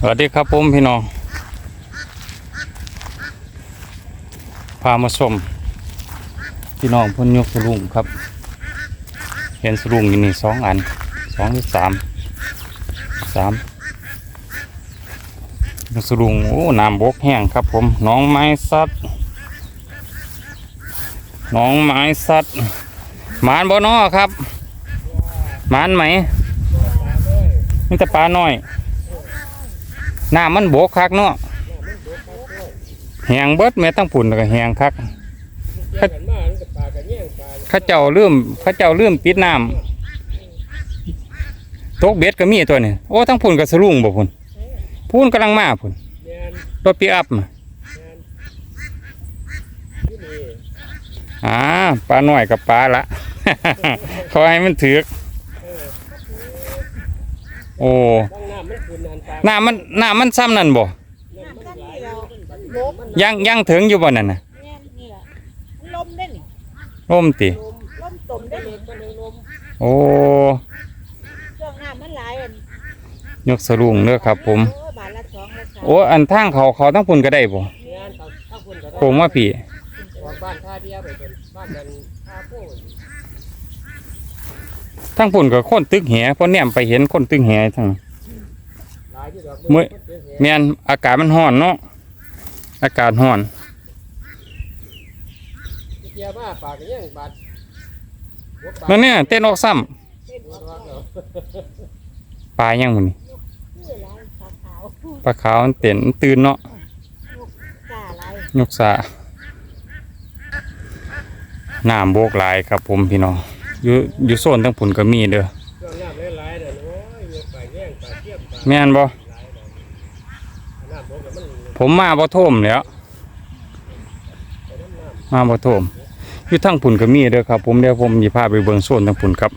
สวัสดีครับผมพี่น้อง พามาชมพี่น้องพ่นยกสลุงครับ เห็นสลุงอยู่นี่สองอันสองหรือสามสามสลุงโอ้น้ำบกแห้งครับผมน้องไม้ซัดหน้องไม้ซัดหมานบ่นอครับหมานไหม มีแต่ปลาหน้อยน้ำมันโบกคักเนาะแหงเบิดแม่ตั้งปุ่นแล้วก็แหงคักเกี่ยวกันมามันกับปลากับแย่งปลาเข้าเจ้าลืมเข้าเจ้าลืมปิดน้ำตกเบ็ดก็มีตัวนี้โอ้ทั้งปุ่นกับสลุงบ่พุ่นพุ่นกำลังมาพุ่นรถปีอัพมนที่นี่อ่าปลาหน่อยกับปลาละเขาให้มันถือก โอ้บางน้ำมันคุณนานปลาน้ำมันน้ำมันซ้ำนั่นบ่น้ำมันไหลลมมันยังยังถึงอยู่บ่นั่นน่ะเนี่ยนี่แหละมันลมได้นี่ร่มติลมลมตมได้เล็นี่กมันเลยลมโอ้ช่วงน้ำมันหลายอันยกสลุงเด้อครับผมโอ้บาทละสองละสามโอ้อันทางเขาเขาทั้งพุ่นก็ได้บ่งานเขาถ้าคุณก็ได้ผมว่าพี่ของบ้านท่าเดียวไปเป็นบ้านกัน ท่าโป้ทั้งพุ่นก็คนตึกแหเพราะแนมไปเห็นคนตึกแหทั้งหลายที่ดอกมื้อแม่นอากาศมันร้อนเนาะอากาศร้อนเกี่ยวมาปลากับแย่งปลานั่นเนี่ยเต้นออกซ้ำเส้นออกตัวเราปลายังมื้อนี้ชื่อหลายขาขาวปลาขาวมันเต้นตื่นเนาะกาหลายยกสาน้ำโบกหลายครับผมพี่น้อง อยู่อยู่โซนทั้งพุ่นก็มีเด้อช่วงน้ำหลายๆเด้อโอ้ยมีปลาแย่งปลาเทียมปลาแม่นบ่ยเด้อน้ำบกกับมันผมมาบ่ท่วมแล้วมาบ่ท่วมอยู่ทั้งพุ่นก็มีเด้อครับ ผมเดี๋ยวผมสิพาไปเบิ่งโซนทั้งพุ่นครับ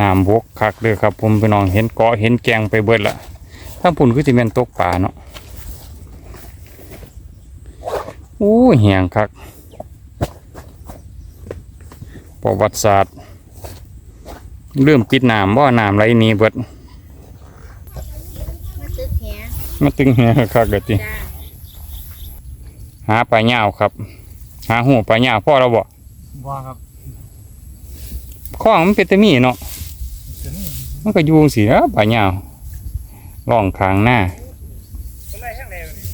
น้ำบกคักเด้อครับ ผมพี่น้องเห็นเกาะเห็นแกงไปเบิดละทั้งพุ่นคือสิแม่นตกปลาเนาะ อู้เหียงคักประวัติศาสตร์เริ่มปิดน้ำบ่น้ำไหลหนี้เบิดมาตึกแหมาตึงเหียคักเด้อติจ้าหาปลาเหย้าครับ หาหูปลาเหย้าพ่อเราบ่ำว่าครับข้องมันเป็นแตะมีเนาะมันก็อยู่สินะปลาเหย้าล่องคางหน้า อะไรแห้งแรงนี่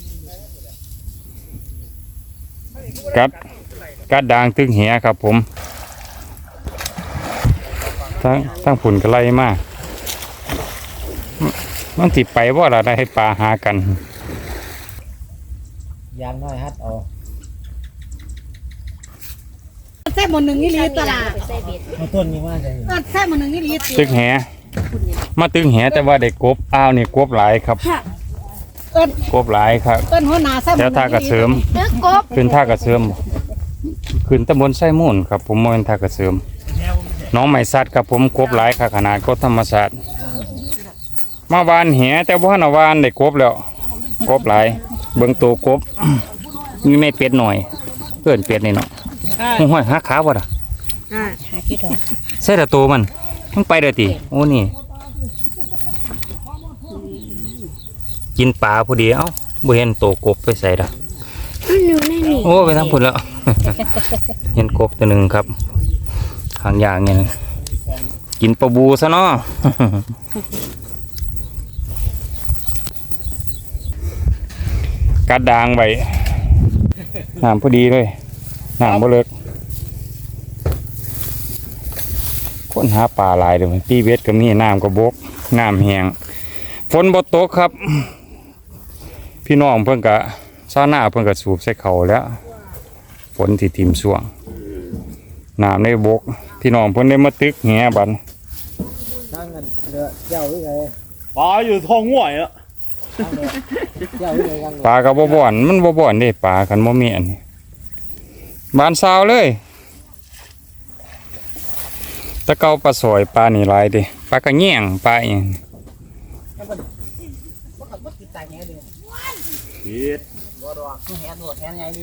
กัดกัดดางตึงเหียครับผมทั้งทั้งผุนก็ไล่มามันติไปว่าเราได้ให้ปลาหากันยางน้อยฮัดเอาแซ่บหมดหนึ่งนี่ลีตลาดไปใส่เบ็ดเอาต้นนี้มาใส่เออแซ่บหมดหนึ่งนี่ลีตึกแหมาตึงแหแต่ว่าได้กบอ้าวนี่กบหลายครับ เอิ้นกบหลายครับ เอิ้นหัวหน้าแซ่บหมแถดวท่ากระเสริม ตึกกบขึ้นท่ากระเสริมบ่ขึ้นตำบลไส้มูนครับ ผมมนท่ากระเสริมน้องไม้สัตว์ครับผมกบหลายค่ะขนาดกบธรรมศาสตร์มาวานแหแต่ว่านาวานได้กบแล้วกบหลาย เบิ่งตัวกบมีไม่เป็ดหน่อยเพื่อนเป็ดนี่เนาะห้อยหาขาบ่ล่ะอ่าหาที่ดอกใส่แต่ตัวมันมันไปเด้อติโอ้นี่ กินปลาพอดีเอ้าบ่เห็นตัวกบไปใส่ดอกมันอยู่ในนี่โอ้ไปทั้งพุ่นแล้ว เห็นกบตัวหนึ่งครับหางยางเนี่ยนะกินปลาบูซะเนาะกัดดางไปน้ำพอดีเลยน้ำบ่เลิกคนหาปลาหลายเลยตีเวทก็มีน้ำก็บกน้ำแห้งฝนบ่ตกครับ พี่น้องเพิ่นกะซาหน้าเพิ่นกะสูบใส่เขาแล้วฝนที่ทิมช่วงน้ำในบก พี่น้องเพิ่นได้มาตึกแหบันตั้งกันเรือเจ้าหรือไงปลาอยู่ท้องห่วยอะเจ้าหรือไงกันปลาก็บ่บ่อนมันบ่บ่อนเด้ปลาคันบ่มีอันนี้บานซาวเลยตะเกาปลาสอยปลานี่หลายเด้ปลากระแยงปลาอีหยัง ผิดแหนหัวแหนใหญ่ดิ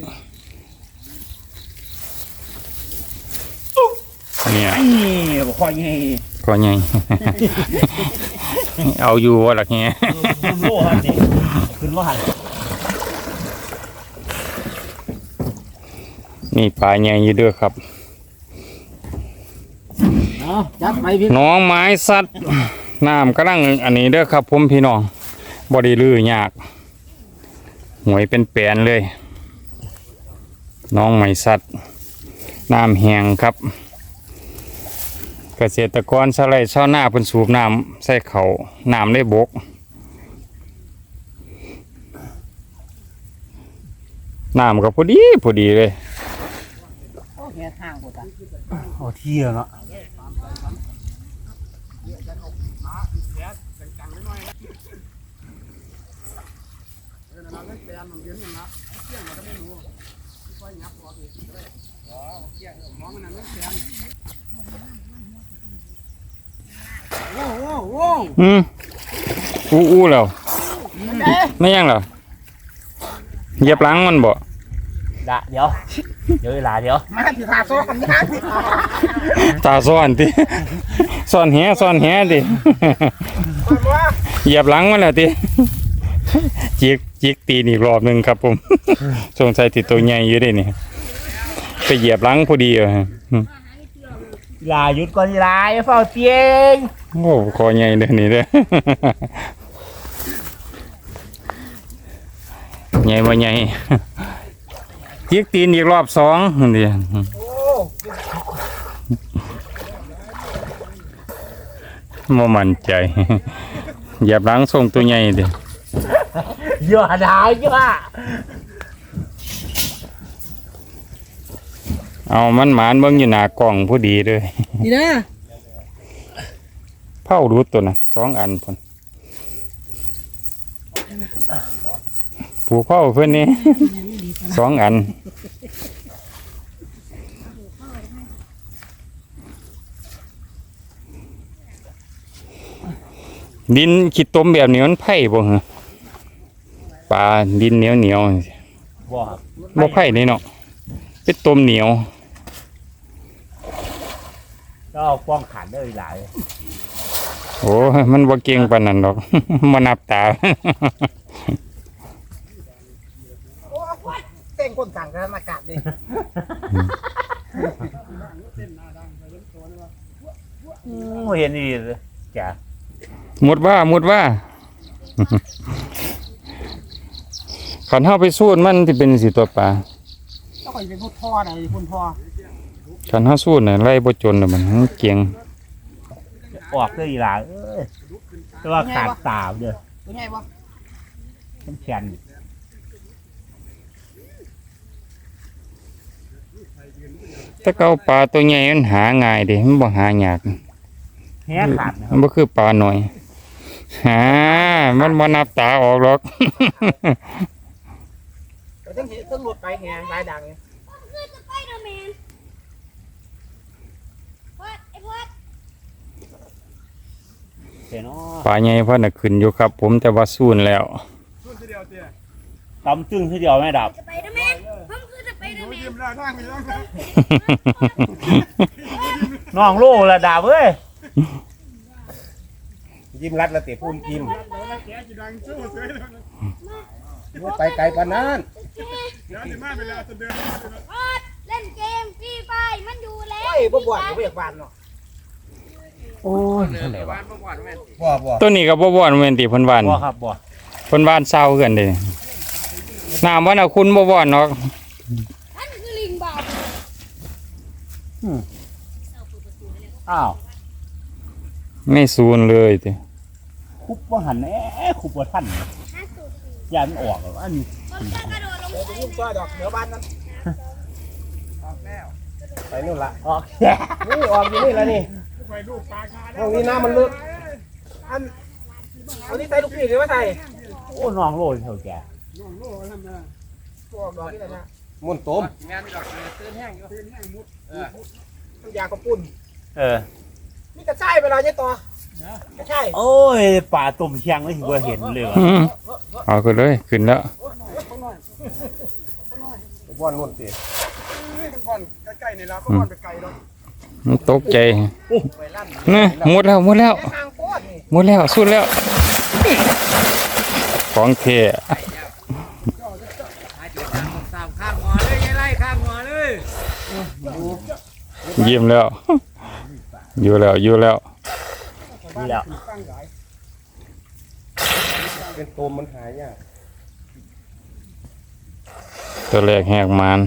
เนี่ยนี่บอกคอยไงก็ใหญ่เอาอยู่ว่าล่ะแฮขึ้นโลหันดิขึ้นโลหันนี่ปลาใหญ่อยู่เด้อครับ เอาจัดไปพี่น้องไม้สัตว์น้ำกำลังอันนี้เด้อครับผมพี่น้องบไดีลือยาก หวยเป็นแปลนเลย น้องไม้สัตว์น้ำแห้งครับ เกษตรกรสไลด์ชาวนาเพิ่นสูบน้ำใส่เขาน้ำได้บก น้ำก็พอดีพอดีเลยโอ้แค่ทางกูตาโอ้เที่ยเนาะ โอ้โหโอ้อืมอู้อู้แล้วไม่ยังเหรอเหยียบหลังมันบ่ดะเดี๋ยวเดี๋ยวเวลาเดี๋ยวมาที่ขาโซ่กันนะตาซ่อนติซ่อนแหซ่อนแหติเหยียบหลังมันแล้วติ จิกจิกตีนอีกรอบหนึ่งครับผม สงสัยติดตัวใหญ่อยู่เด้นี่ไปเหยียบหลังพอดีเหรอลาหยุดก่อนลาอย่าเฝ้าเตียงโอ้คอใหญ่เด้อนี่เด้อใหญ่บ่ใหญ่จิกตีนอีกรอบสองนั่นดิบ่มั่นใจ เหยียบหลังส่งตัวใหญ่เด้อ ย่าด่าอย่าเอามันหมานเบิ่งอยู่หน้ากล้องพอดีเลยนี่นะเผารูดตัวน่ะสองอันพุ่นผูกเผาเพิ่นนี่สองอันดินขีดต้มแบบนี้มันไผ่บ่ฮะ ปลาดินเหนียวเหนียวๆบ่ครับบ่ไผ่นี่เนาะเป็นต้มเหนียวก็เอาป้องขันได้หลายโอ้ยมันบ่เก่งปานนั้นดอกมานับตาเต้งคนสั่งกันอากาศเลยอืมบ่เห็นดีเลยจ้ะหมดว่าหมดว่า ขันเฮาไปสู้มันที่เป็นสิตัวปลาต้องคอยเป็นพูดพ่อไหนคุณพ่อขันเฮาสู้น่ะไล่บ่จนน่ะมันมันเก่งออกได้หลายเอ้ยแต่ว่าขาดตาเด้อเป็นไงวะมันแขนแต่เก่าปลาตัวใหญ่มันหาง่ายเด้มันบ่หายากแหขาดนะคมัรับนบ่คือปลาหน่อยหามันบ่นับตาออกหรอก เราต้องเห็นต้องหลุดไปแหงลายดังคือสไปเดอร์แมนพอดไอ้พอดเห็นเนาะปลาใหญ่เพิ่นน่ะขึ้นอยู่ครับ ผมแต่ว่าสู้นแล้วตำจึ้งทีเดียวไม่ดับสไปเดอร์แมนผมคือสไปเดอร์แมนน้องโลระดับเว้ยยิ้มรัดแล้วเตะพูนยิ้ มไปไกลปานนั้นพอดเล่นเกมฟรีไฟมันอยู่แล้วเฮ้ยบ่บ่อยบ่อยากบานเนาะโอ้ยเท่าไหร่วะบ่บ่ตัวนี้ก็บ่บ่อนแม่นติเพิ่นว่านบ่ครับบ่เพิ่นว่านเศร้าคือกันเด้น้ำว่าน่ะคุณบ่บ่อนเนาะนั่นคือลิงบาปอ้าวไม่ซูนเลยติคุบว่าหันแหน่คุบว่าท่านห้าสูตร ยันออกวอันนี้ผมกระโดดลงไปลูกซอยดอกเหนือบ้านนั้นไปนู่นละออกนี่ออกอยู่นี่แล้วนี่ตรงนี้น้ำมันลึกอันอานี่ใส่ลูกพี่หรือว่าใส่โอ้น้องโลดเท่าแก่ตัวดอกนี่แหละนะมุนต้มน้ำยากระปุ่นเออนี่กระชายเวลาเจ๊ต่อ กระชายโอ้ยป่าตุ่มเชียงไม่ถึงว่าเห็นเลยว่ะอืมเอาขึ้นเลยขึ้นแล้วบ่อนนู่นสิก่อนใกล้ๆนี่แล้วก็ก่อนไปไกลเนาะมันตกใจนะหมดแล้วหมดแล้วทางโคตรนี่หมดแล้วสุดแล้ว ของเทสามข้างหัวเลยยายไล่ข้างหัวเลยเยี่ยมแล้ว อยู่แล้วอยู่แล้ว นี่แหล้วเป็นโตมมันหายากตัวแรกแหกมาน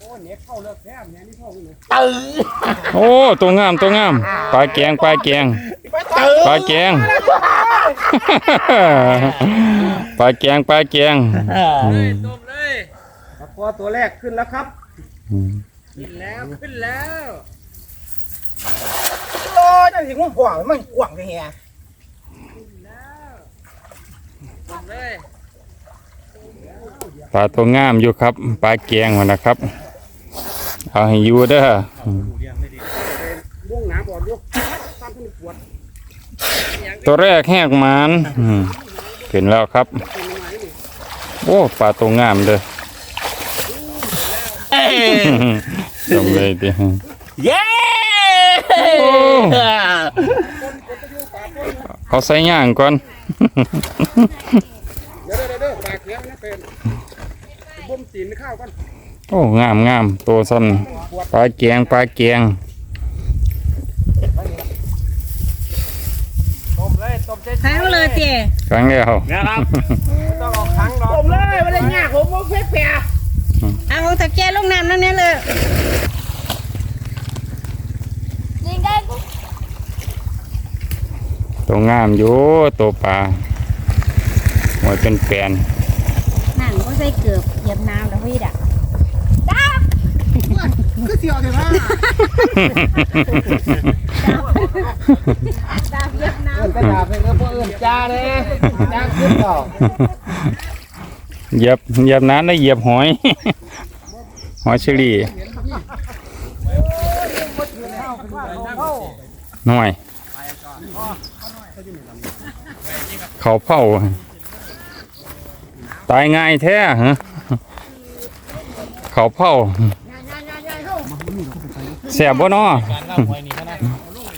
โอ้เน็ตเข้าเลิกแท้เนี่ยนี่เข้าเลยโอ้ตัวงามตัวงามปลาแกงปลาแกงไปต่อปลาแกงปลาแกงปลาแกงอืมตบเลยพอตัวแรกขึ้นแล้วครับอืมขึ้นแล้วขึ้นแล้ว โอ้ยนั่นสิงห่วงมันห่วงเลยเฮียตบเลยปลาตัวงามอยู่ครับ ปลาแกงวะนะครับ เอาให้อยู่เด้ออืมบุ้งหนาบอดยกตามที่ปวดตัวแรกแหกมานอืมขึ้นแล้วครับ โอ้ปลาตัวงามเด้อจมเลยดิเย้โอ้ เอาใส่ย่างก่อนเดี๋ยวเดี๋ยวเดี๋ยวปากเสียงนะเป็นบุ้มตีนข้าวกันโอ้งามงามตัวซ้ำปลาแกงปลาแกงตบเลยตบใจทั้งเลยเตี๋ยครั้งแล้วนะครับต้องออกครั้งหรอกผมเลยไม่ได้ยากผมว่าเฟี้ยเฟี้ยเอาตะแกรงลงน้ำนั่นเนี่ยเลย ลิงได้กู ตัวงามอยู่ตัวปลาหัวเป็นแปลนนั่นก็ใส่เกือบเหยียบน้ำแล้วพี่ด่ะคือเสียวเลยว่าตาเหยียบน้เอิ้นกระดาษเป็นก็พวกเอิ้นจ้าเลยจ้าขึ้นต่อเหยียบเหยียบน้ำได้เหยียบหอย หอยเชอรี่หน่อย เขาเผาตายง่ายแท้ฮะเขาเผาแสบบ่น้อการเล่าหอยนี่นะ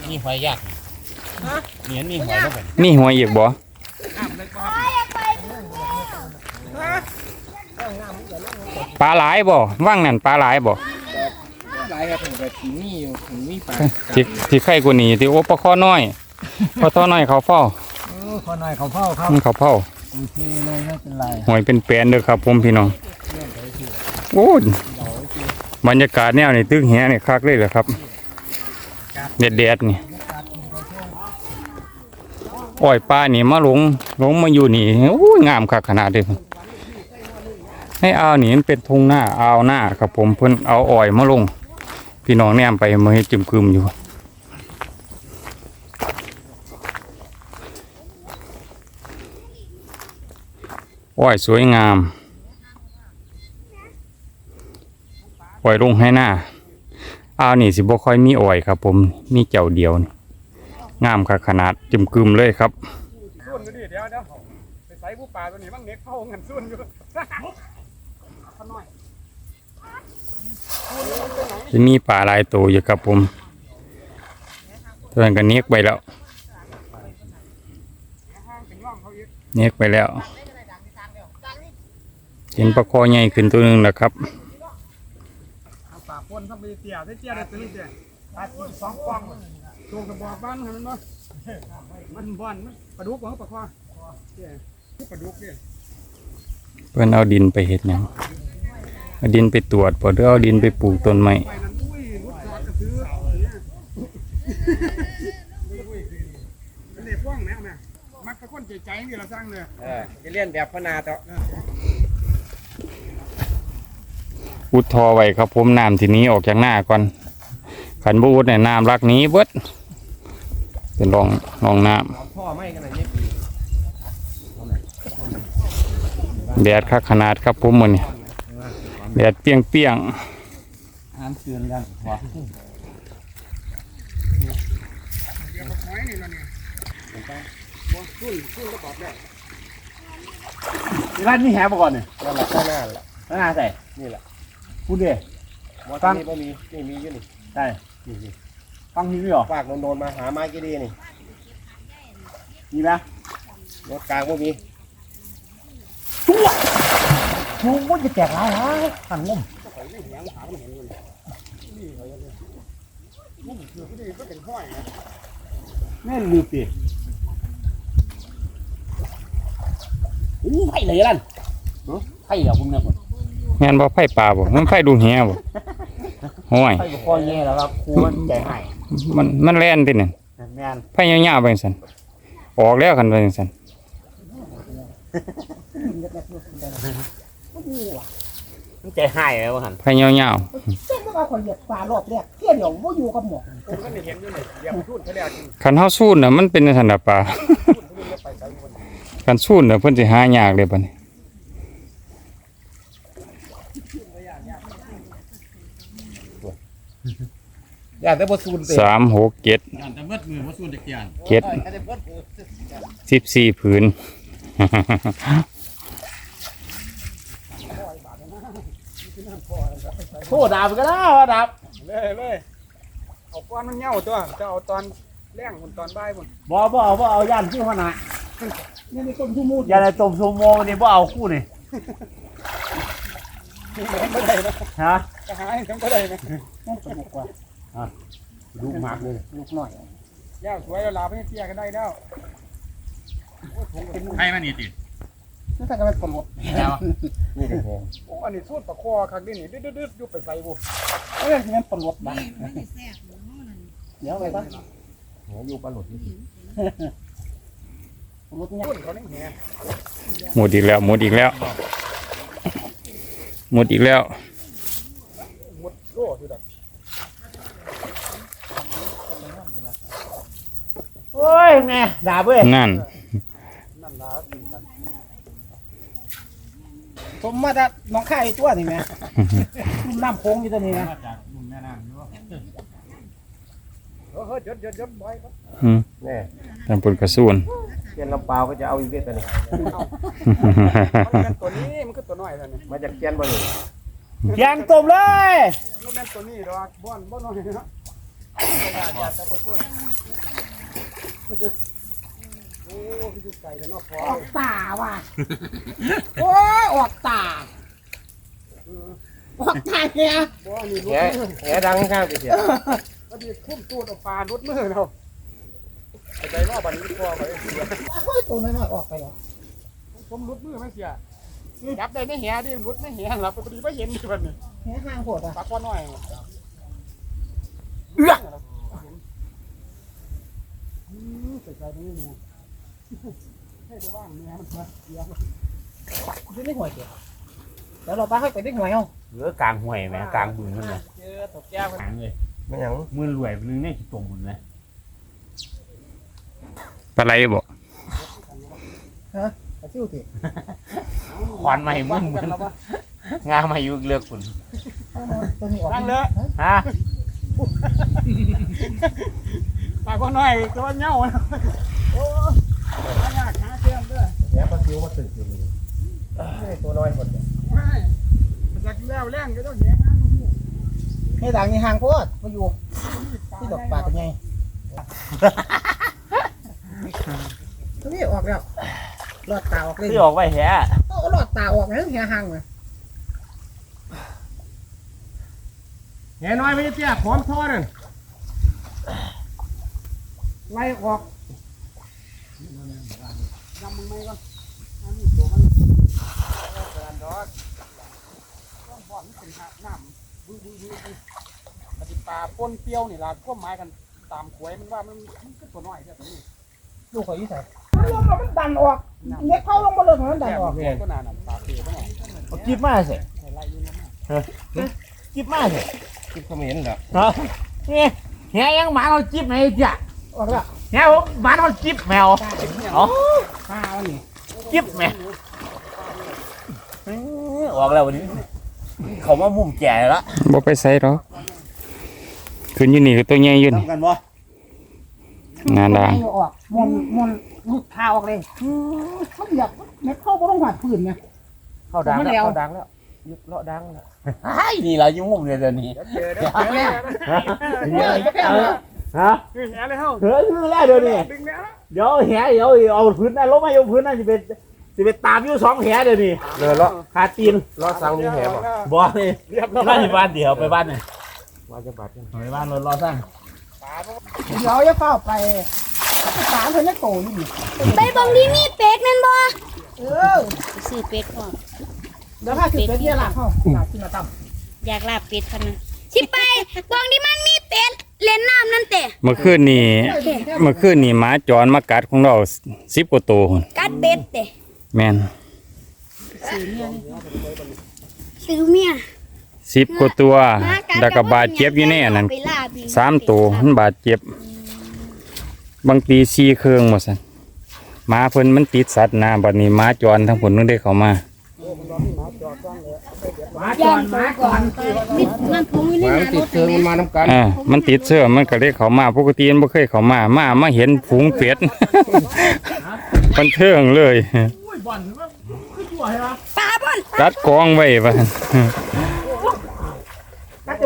นี่หอยยากนี่นี่หอยแล้วแบบมีหัวอีกบ่โอ้ยอยากไปมึงแล้วปลาหลายบ่ว่างนั่นปลาหลายบ่หลายครับผมก็ที่นี่อยู่ผมมีปลาที่ที่ไข่กว่านี้ที่โอ้ปลาคอน้อยปลาทอน้อยเขาเฝ้า ขอหน่อยเขาเฝ้าครับมันเขาเฝ้าโอเคเลยไม่เป็นไรหอยเป็นแปลนเด้อครับ ผมพี่น้องโอ้ยบรรยากาศแนวนี่ตึกแหนี่คักเลยเหรอครับแดดๆนี่อ้อยปลานี่มาหลงหลงมาอยู่นี่โอ้ยงามคักขนาดเด้อให้เอาวนี่มันเป็นทุ่งหน้าอาวหน้าครับผมเพิ่นเอาอ้อยมาลง พี่น้องแนมไปมาเฮ็ดจุ่มกึมอยู่ อ้อยสวยงามอ้อยลงให้หน้าอ้าวนี่สิบ่ค่อยมีอ้อยครับ ผมมีเจ้าเดียวนี่งามค่ะขนาดจุ่มกึมเลยครับส่วนก็ดีเดี๋ยวเดี๋ยวไปใส่ผู้ป่าตัวนี้บ้างเน็กเข้าเงินส่วนอยู่จะมีป่าลายตัวอยู่ครับผมตัวนั้นก็เนียกไปแล้ว เนียกไปแล้ว เห็นปลาคอใหญ่ขึ้นตัวหนึ่งแล้วครับป่าปนต้องไปเตี้ยได้เตี้ยได้ตื้อเตี้ยตาจีสองกล้องตัวกระบอกบ้านมันมันมันบ้านมันปลาดุกเหรอปลาควาเตี้ยปลาดุกเนี่ยเพื่อนเอาดินไปเห็ดหยังเอาดินไปตรวจพอเด้อเอาดินไปปลูกต้นไม้ไปนั้นอุ้ยรถจอดก็ซื้อเนี่ยเป็นเด็กว่างแม่แม่มักตะคนใจใจนี่เราสร้างเลยเออจะเลียนแบบพนาต่อ อุดทอไว้ครับผมน้ำทีนี้ออกจากหน้าก่อนขันบอุดเนี่ยน้ำรักหนี้เบิดเป็นรองรองน้พ่อไม่กันเลยเนี่ยำแดดคักขนาดครับผมมันนี่แดดเปรียงเปียงอ่านเตือนกันหัวเดี๋ยวมาคอยนี่แล้วเนี่ยบอสุนสุนก็ตอบได้นี่ร้านนี่แหบก่อนเนี่ยนั่นแหละข้างหน้าแหละร้านอาใส่นี่แหละ พูดเด้มอตอนนี้ก็มีนี่มีอยู่นี่ได้นี่สิฟังนี่ไม่ออกฝากโนนๆมาหาไม้กี่ดีนี่มีไหมรถกลางบ่มีงูมันจะแตกหลายหลายขันงมแม่นลืมปีอู้ไผ่เลยลั่นไผ่เหรอคุณเนี่ยผม แม่นบ่ไผปลาบ่มันไผดูแหบ่ห้วยไผ่กับคอแย่แล้วครับครูมันใจหายมันมันแล่นติเนี่ยแม่นไผยาวๆไปจังซั่นออกแล้วคันไปจังซั่นมันใจหายแล้วหันไผยาวเส้นมันเอาคนเหยียบปลารอบแรกเที่ยวเดียวว่าอยู่กับหมอกผมก็เห็นอยู่นี่เดี๋ยวทุ่นเขาเรียกกินๆคันเฮาสูนน่ะมันเป็นจังซั่นน่ะปลาคันสูนน่ะเพิ่นสิหายากเลยบัดนี้อ ยากได้บ่ซูนเตะสามหกเจ็ดงานแต่เมื่อมือว่าส่วนจะเกี่ยนเจ็ดสิบสี่ผืน โทษดาบก็ได้ว่าดาบเลยเลยเอาก้อนมันเหี่ยวตัวจะเอาตอนแรงบนตอนบ่ายบนบ่บ่เอาบ่เอาย่านที่ขนาดนี่มีคนผู้มูดย่านไอ้ต้มซูโม่นี่บ่เอาคู่นี่ ไม่ได้นะฮะจะหาให้ทั้งไม่ได้นะนั่นสนุกกว่าลูกมากเลยลูกหน่อยย่าสวยแล้วลาไปเตี้ยกันได้แล้วใครมานี่ตินั่นแต่ก็เป็นปลดนี่ก็พอโอ้อันนี้สูตรปลาคอคักดินี่ดื้อๆๆอยู่ไปใส่บุเอ้ยงั้นปลดบ้างเดี๋ยวไปปะหัวอยู่ปลาหลุดนี่ปลดเนี่ยต้นเขาเนี่ยแหงหมดอีกแล้วหมดอีกแล้ว หมดอีกแล้วหมดโล่คือแบบโอ้ยแม่ดาบเว้ยนั่นนั่นลากินกันผมมาจากน้องค่ายตัวนี่แม่น้ำโค้งอยู่ตัวนี้นะเออเฮ้ยยดยดยดบ่อยครับอืมแน่ตำปนกระสูน เกียนลำเปล่าก็จะเอาอีเวทตัวนี้มันเป็นตัวนี้มันคือตัวน้อยแล้วนี่มาจากเกียนบ่นี่แกงต้มเลยมันเป็นตัวนี้ดอกบ้อนบ้อนน้อยนะโอ้พี่ไก่กันเนาะพอออกตาว่ะโอ้ยออกตาออกตาเนี่ยบ่นี่แหแหดังข้างไปเสียก็ดีคุ้มตูดเอาปลาลุดมือเราไอ้ ใจรอบบันนี้พอไปโอ้ยตัวน้อยๆออกไปหรอผมลุดมือไม่เสียจับได้ไม่เหี้ยดิลุดไม่เหี้ยหลับพอดีไม่เห็นดิบันนี้แค่ห้างโหดอะปลาก้อนน้อยเอื้อใส่ใจตรงนี้ดูให้ดูบ้างเนี่ยมันมาเสียจะไม่ห่วยเกี่ยวเดี๋ยวเราป้าให้ไปได้ห่วยเอาเหลือกลางห่วยแม่กลางบึงนั่นแหละเจอตกแก้วหางเลยไม่หยังมือรวยนึงเนี่ยตรงหมดเลย ปลาไหลบ่ไปซิ่วสิควันมาให้มึงมึงงามาอยู่เลือกคุณตัวนี้ออกนั่งเลยฮะปลาก้อนน้อยตัวเงี้ยวโอ้หายากหาเชื่อมด้วยแหปลาซิวมาตึกอยู่นี่นี่ตัวน้อยหมดเนี่ยไม่จากแล้วแรงก็ต้องเหี้ยนะให้ดังนี่ห่างโพดมาอยู่ที่ดอกปลาเป็นไง ตัวนี้ออกแล้วหลอดตาออกเลยที่ออกไปแฮะเอาหลอดตาออกแล้วแค่ห่างเลยแหน้อยไม่เตี้ยพร้อมทอดนั่นไล่ออกยำมึงไม่ก่อนอันนี้ตัวมันแรงดอกต้องบ่อนเป็นน้ำบึ้งบึ้งบึ้งปฏิปลาปนเปรี้ยวนี่ล่ะก็หมายกันตามขวยมันว่ามันมันก็ตัวน้อยแค่ตัวนี้ ลูกเขาอยู่ไหนลงมามันดันออกเล็กเข้าลงมาเลยมันดันออกแค่ตัวนั้นน่ะปลาเปรี้ยวตัวนี้เอาจิบมาสิไล่อยู่นะจิบมาสิคิดเขมรเหรอฮะนี่แฮยังหมาเราจิบไหมจ้ะออกแล้วแฮผมหมาเราจิบแมวอ๋อปลาวันนี้จิบแมวออกแล้ววันนี้ เขามามุมแก่แล้วบ่ไปใส่หรอกขึ้นอยู่นี่ก็ตัวใหญ่อยู่นี่ทำกันบ่ งานด่างออกมนมนลูกพาออกเลยมันอยากเม็ดเข้าก็ต้องหวาดพื้นไงเข้าดังแล้วเข้าดังแล้วยุดเลาะดังละไอ้นี่เรายุ่งมุมเลยเดี๋ยวนี้เจอเด้อเจอแล้วฮะฮะคือแหเลยเฮาเฮ้ยคือแล้วเดี๋ยวนี้ดึงแล้วเดี๋ยวแหเดี๋ยวเอาพื้นนะลงมาเอาพื้นน่ะจะเป็นจะเป็นตามอยู่สองแหเดี๋ยวนี้เลยเลาะขาตีนเลาะสังนี่แหบ่บอนี่เรียบร้อยบ้านอยู่บ้านเดียวไปบ้านเนี่ยว่าจะบาดกันไปบ้านรถรอสร้าง เดี๋ยวจะเฝ้าไปสามเพิ่นจะโตอยู่ดิไปเบังที่มีเป็ดแม่นบ่เออซื้อเป็ดพร้อมเดี๋ยวพาขึ้นไปเที่ยวหลังเฮาหลังขึ้นมาตั้มอยากลาบเป็ดพะนะสิไปเบังที่มันมีเป็ดเล่นน้ำนั่นแต่เมื่อคืนนี่เมื่อคืนนี่หมาจรมากัดของเราสิบกว่าตัวพุ่นกัดเป็ดแต่แม่นซื้อเมียสิบกว่าตัวหมากัดแล้วก็บาดเจ็บอยู่ในอันนั้นไปลาบอีก สามตัวมันบาดเจ็บ บางทีสี่เครื่องหมดสันหมาเพิ่นมันติดสัตว์นะบัดนี้หมาจรทั้งผลนึงได้เข้ามาย่างมาก่อนมิดมันพุงอยู่ในมาหน้ารติดถเชิงแม่มันมาน้ำกันอ่ามันติดเสื้อมันก็เลยเข้ามาปกติมันบ่เคยเข้ามามามาเห็นฝูงเป็ด มันเทิงเลยอุ้ยบ่อนถือว่าคือจั่วใช่ปะปลาบ่อนกัดกองไว้ว่ากัดเต็ม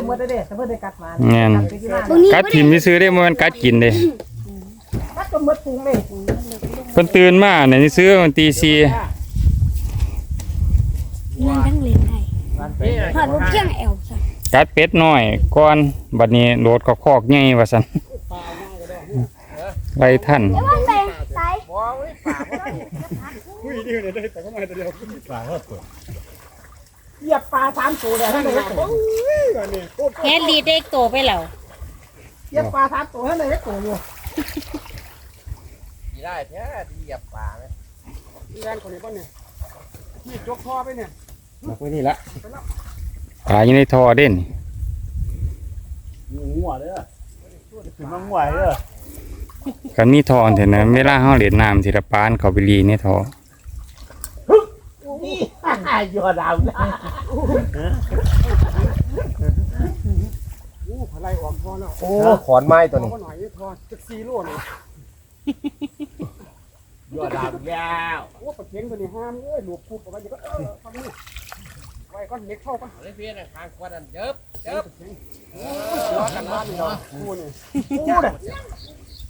หมดเลยเด้แต่เพิ่นได้กัดมาแม่น กัดไปที่บ้านตรงนี้กัดทิ่มซื้อๆได้บ่แมันกัดกินเด้กัดจนหมดพุงเลยเพิ่นตื่นมาเนี่ยนี่ซื้อมันตี4มันทั้งเล่นได้หอดลูกเกี้ยงแอวซะกัดเป็ดน้อยก่อนบัดนี้โดดกับคอกใหญ่ว่าซั่นไล่ทันว่าไปไปอุ้ยเดียวเนี่ยได้แต่ก็มาแต่เดียวเหยียบปลาสามตัวเลยท่านเลยโตก่อนนี่แฮนดีได้โตไปแล้วเหยียบปลาสามตัวท่านเลยโตอยู่ได้แท้ที่เหยียบป่าไหมแรงคนนี้ป่ะเนี่ยนี่จกคอไปเนี่ยมาไว้นี่ละปลาอยู่ในท่อเด่นงัวเด้อถึงมางัวเด้อคันมีท่อเถอะนะเวลาเฮาเล่นน้ำสิละปานเข้าไปรีในท่อ นี่ยอดดาวนะอู้พลายออกพอแล้วโอ้ขอนไม้ตัวนี้ก็หน่อยพอจะสี่โลนี่ยอดดาวแล้วโอ้ปลาเข็งตัวนี้ห้ามเอ้ยหลวกคุบเอาไว้เดี๋ยวก็เออฟังนี่ไว้ก้อนเล็กเข้ากันเฮ้ยเพี้ยนทางควันอันเยิบเจ็บรอกันบ้านนี่เนาะกูนี่อู้เด้อ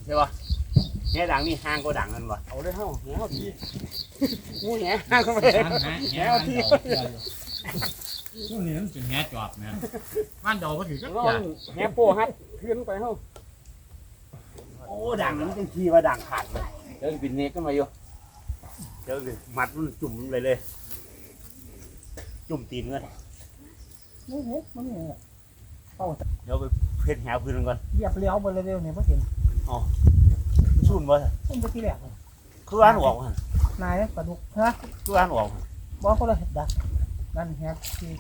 ใช่ปะ แหดังนี่ห่างก็ดังกันวะเอาเลยเฮาแหวทีงูแหห่างเข้าไปแหวทีช่วงนี้มันเป็นแหจอบนะบ้านดอกก็ถือก็ลองแหโป้ฮัดเพื่อนไปเฮาโอ้ดังมันจังทีว่าดังขาดเลยเดี๋ยวเป็นเนกขึ้นมาอยู่เดี๋ยวมัดมันจุ่มเลยเลย จุ่มตีนกันนี่นี่มันนี่เดี๋ยวไปเพ็ดแหวพื้นมันก่อน เหยียบเลี้ยวไปเลยเร็วเนี่ยเพิ่นเห็น ชุ่นบ่พุ่งไปที่แรกคืออ่านออกนายปลาดุกฮะคืออ่านออกบ่คนละเห็ดดักนั่นแฮกที่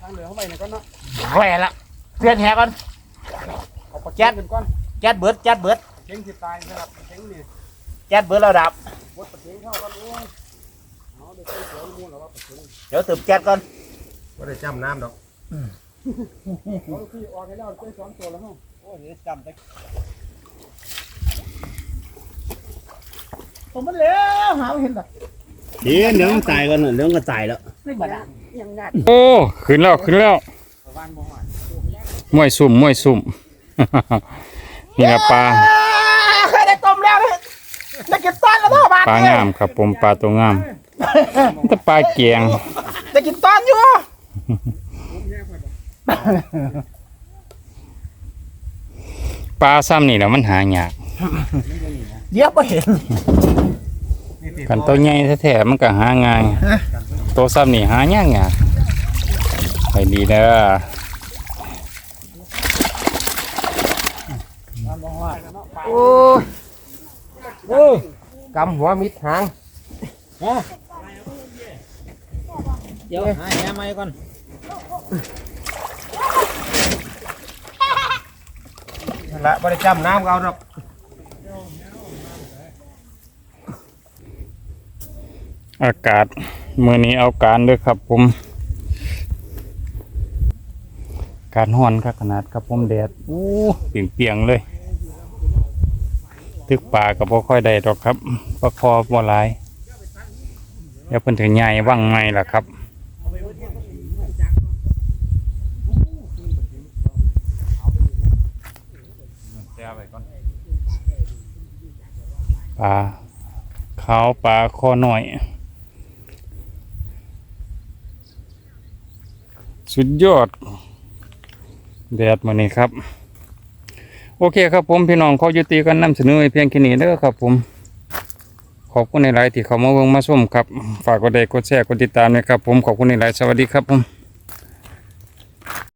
ทางเหลือเข้าไปเนี่ยก็เนาะแหวละเพ็ดแหก่อนเอาปลาแก๊สเป็นก้อนแจ๊ดเบิดแจ๊ดเบิดเข็งสิตายนะครับเข็งนี่แจ๊ดเบิดระดับวดปลาเข็งเข้ากันโอ้ยเอาเดี๋ยวใส่เสือมูลแล้วว่าปลาเข็งเดี๋ยวเติมแจ๊ดก่อนว่าได้จำน้ำดอกเอาลูกพี่ออกให้แล้วใส่สองตัวแล้วเฮาโอ้ยจำแต่ ผมมันแล้วหาเห็นดักเดี๋ยวเดี๋ยวมันตายก่อนเดี๋ยวมันก็ตายแล้วไม่บ่ดักยังงัดโอ้ขึ้นแล้วขึ้นแล้วมวยซุ่มมวยซุ่ม นี่ละปลาเคยได้ต้มแล้วเลยได้กินต้อนแล้วเนาะบาดปลางามครับผมปลาตัวงามแต่ปลาเกียงได้กินต้อนอยู่ปลาซ้ำนี่แหล้วมันหายาก เดี๋ยวบ่เห็น กันตัวใหญ่แท้ๆมันก็หาง่ายตัวซ้ำนี่หายากยากไปดีเด้อโอ้โอ้กำหัวมิดหางเดี๋ยวหาแหไม้ก่อนนั่นละว่าได้จำน้ำเอาดอก อากาศมือนี้เอาการด้วยครับผมการห่อนครับขนาดครับผมแดดอู้เปียงเปียงเลย ตึกป่ากับพ่ค่อยได้ดอกครับประคอบ่หลายแล้วเพิ่นถึงใหญ่ว่างไงล่ะครับปลาขาวปลาคอหน่อย สุดยอด แดดมานี่ครับ โอเคครับผมพี่น้องขอยุติกันนำเสนอเพียงแค่นี้เด้อครับผมขอบคุณในไลน์ที่เขามาเบิ่งมาชมครับ ฝากกดไลค์กดแชร์กดติดตามนะครับผมขอบคุณในไลน์สวัสดีครับผม